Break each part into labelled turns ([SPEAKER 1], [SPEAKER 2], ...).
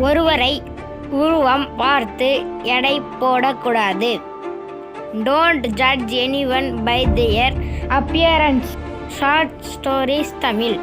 [SPEAKER 1] ஒருவரை உருவம் பார்த்து எடை போடக்கூடாது. Don't judge anyone by their appearance short stories Tamil.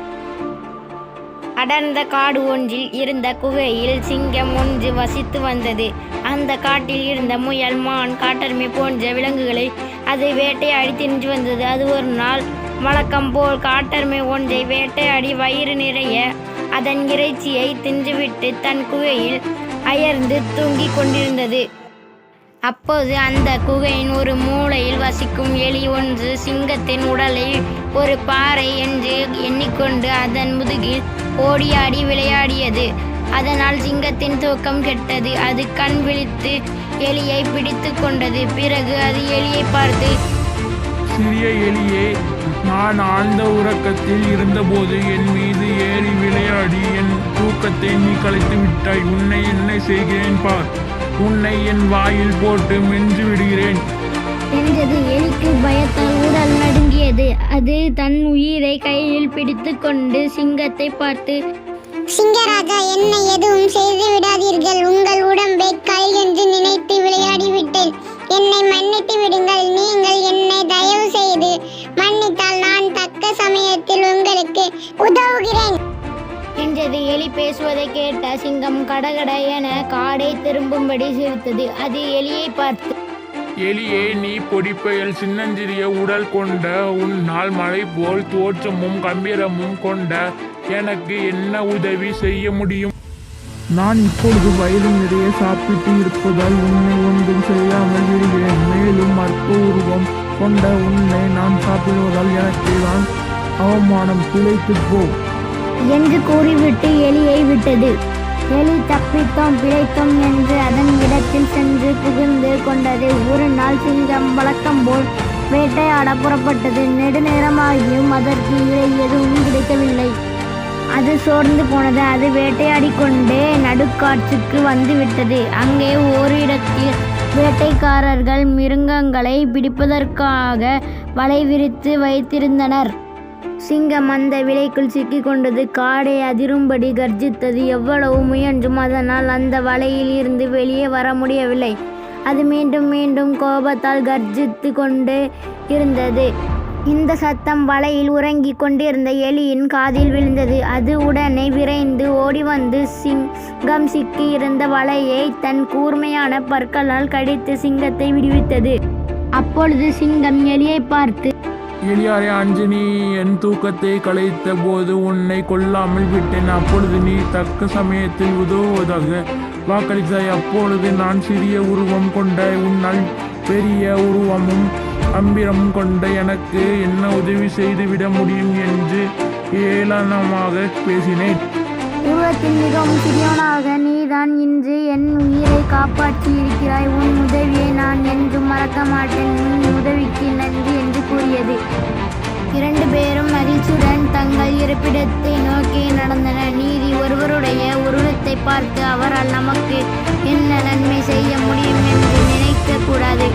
[SPEAKER 1] அடர்ந்த காடு ஒன்றில் இருந்த குகையில் சிங்கம் ஒன்று வசித்து வந்தது. அந்த காட்டில் இருந்த முயல் மான் காட்டெருமை போன்ற விலங்குகளை அது வேட்டையாடி தின்று வந்தது. அது ஒரு நாள் வழக்கம் போல் காட்டெருமை ஒன்றை வேட்டையாடி வயிறு நிறைய அதன் இறைச்சியை தின்றுவிட்டு தன் குகையில் அயர்ந்து தூங்கிக் கொண்டிருந்தது. அப்போது அந்த குகையின் ஒரு மூலையில் வசிக்கும் எலி ஒன்று சிங்கத்தின் உடலை ஒரு பாறை என்று எண்ணிக்கொண்டு அதன் முதுகில் ஓடியாடி விளையாடியது. அதனால் சிங்கத்தின் தூக்கம் கெட்டது. அது கண் விழித்து எலியை பிடித்து கொண்டது. பிறகு அது எலியை பார்த்து
[SPEAKER 2] சிறிய எலியே நான் ஆழ்ந்த உறக்கத்தில் இருந்தபோது என் மீது ஏறி விளையாடி என் தூக்கத்தை நீ கலைத்து விட்டாய். உன்னை என்ன செய்கிறேன் பார். உன்னை என் வாயில் போட்டு மென்று விடுகிறேன்.
[SPEAKER 1] என்றது எலிக்கு பயத்தால் உடல் நடுங்கியது. அது தன் உயிரை கையில் பிடித்து கொண்டு சிங்கத்தை பார்த்து
[SPEAKER 3] சிங்கராஜா என்னை எதுவும் செய்து விடாதீர்கள். உங்கள் உடம்பை கல் என்று உங்களுக்கு உதவுகிறேன்.
[SPEAKER 1] என்றது எலி பேசுவதை கேட்ட சிங்கம் கடகட என காடை திரும்பும்படி சிரித்தது. அது எலியை பார்த்து
[SPEAKER 2] எலியே நீ பொடிப்பயல் சின்னஞ்சிறிய உடல் கொண்ட உன்னால் மலை போல் தோற்றமும் கம்பீரமும் கொண்ட எனக்கு என்ன உதவி செய்ய முடியும்? நான் இப்பொழுது வயது நிறைய சாப்பிட்டு இருப்பதால் உன்னை ஒன்றும் செய்யாமல் விடுகிறேன் மேலும் அற்ப உருவம் கொண்ட உன்னை நான் சாப்பிடுவதால் எனக்கு தான் அவமானம் பிழைத்து போ.
[SPEAKER 1] என்று கூறிவிட்டு எலியை விட்டது. எலி தப்பித்தோம் பிழைத்தோம் என்று அதன் இடத்தில் சென்று புகுந்து கொண்டது. ஒரு நாள் சிங்கம் வழக்கம் போல் வேட்டையாட புறப்பட்டது. நெடுநேரமாகியும் அதற்கு இறை எதுவும் கிடைக்கவில்லை. அது சோர்ந்து போனது. அது வேட்டையாடி கொண்டே நடுக்காட்டுக்கு வந்துவிட்டது அங்கே ஓரிடத்தில் வேட்டைக்காரர்கள் மிருகங்களை பிடிப்பதற்காக வலை விரித்து வைத்திருந்தனர். சிங்கம் அந்த விலைக்குள் சிக்கிக் கொண்டது காடை அதிரும்படி கர்ஜித்தது. எவ்வளவு முயன்றும் அதனால் அந்த வலையில் இருந்து வெளியே வர முடியவில்லை. அது மீண்டும் மீண்டும் கோபத்தால் கர்ஜித்து கொண்டு இருந்தது. இந்த சத்தம் வலையில் உறங்கிக் கொண்டிருந்த எலியின் காதில் விழுந்தது. அது உடனே விரைந்து ஓடி வந்து சிங்கம் சிக்கி இருந்த வலையை தன் கூர்மையான பற்களால் கடித்து சிங்கத்தை விடுவித்தது. அப்பொழுது சிங்கம் எலியை பார்த்து
[SPEAKER 2] எளியாரே அஞ்சனி என் தூக்கத்தை கலைத்த போது உன்னை கொல்லாமல் விட்டேன். அப்பொழுது நீ தக்க சமயத்தில் உதவுவதாக வாக்களித்தாய். அப்பொழுது நான் சிறிய உருவம் கொண்ட உன்னால் பெரிய உருவமும் அம்பிரமும் கொண்ட எனக்கு என்ன உதவி செய்துவிட முடியும் என்று ஏளனமாக பேசினேன்.
[SPEAKER 1] உருவத்தில் மிகவும் சிறியவனாக நீதான் இன்று என் உயிரை காப்பாற்றி இருக்கிறாய் உன் உதவியை நான் என்றும் மறக்க மாட்டேன். இரண்டு பேரும் மகிழ்ச்சியுடன் தங்கள் இருப்பிடத்தை நோக்கி நடந்தனர். நீதி ஒருவருடைய உருவத்தை பார்த்து அவரால் நமக்கு என்ன நன்மை செய்ய முடியும் என்று நினைக்க கூடாது.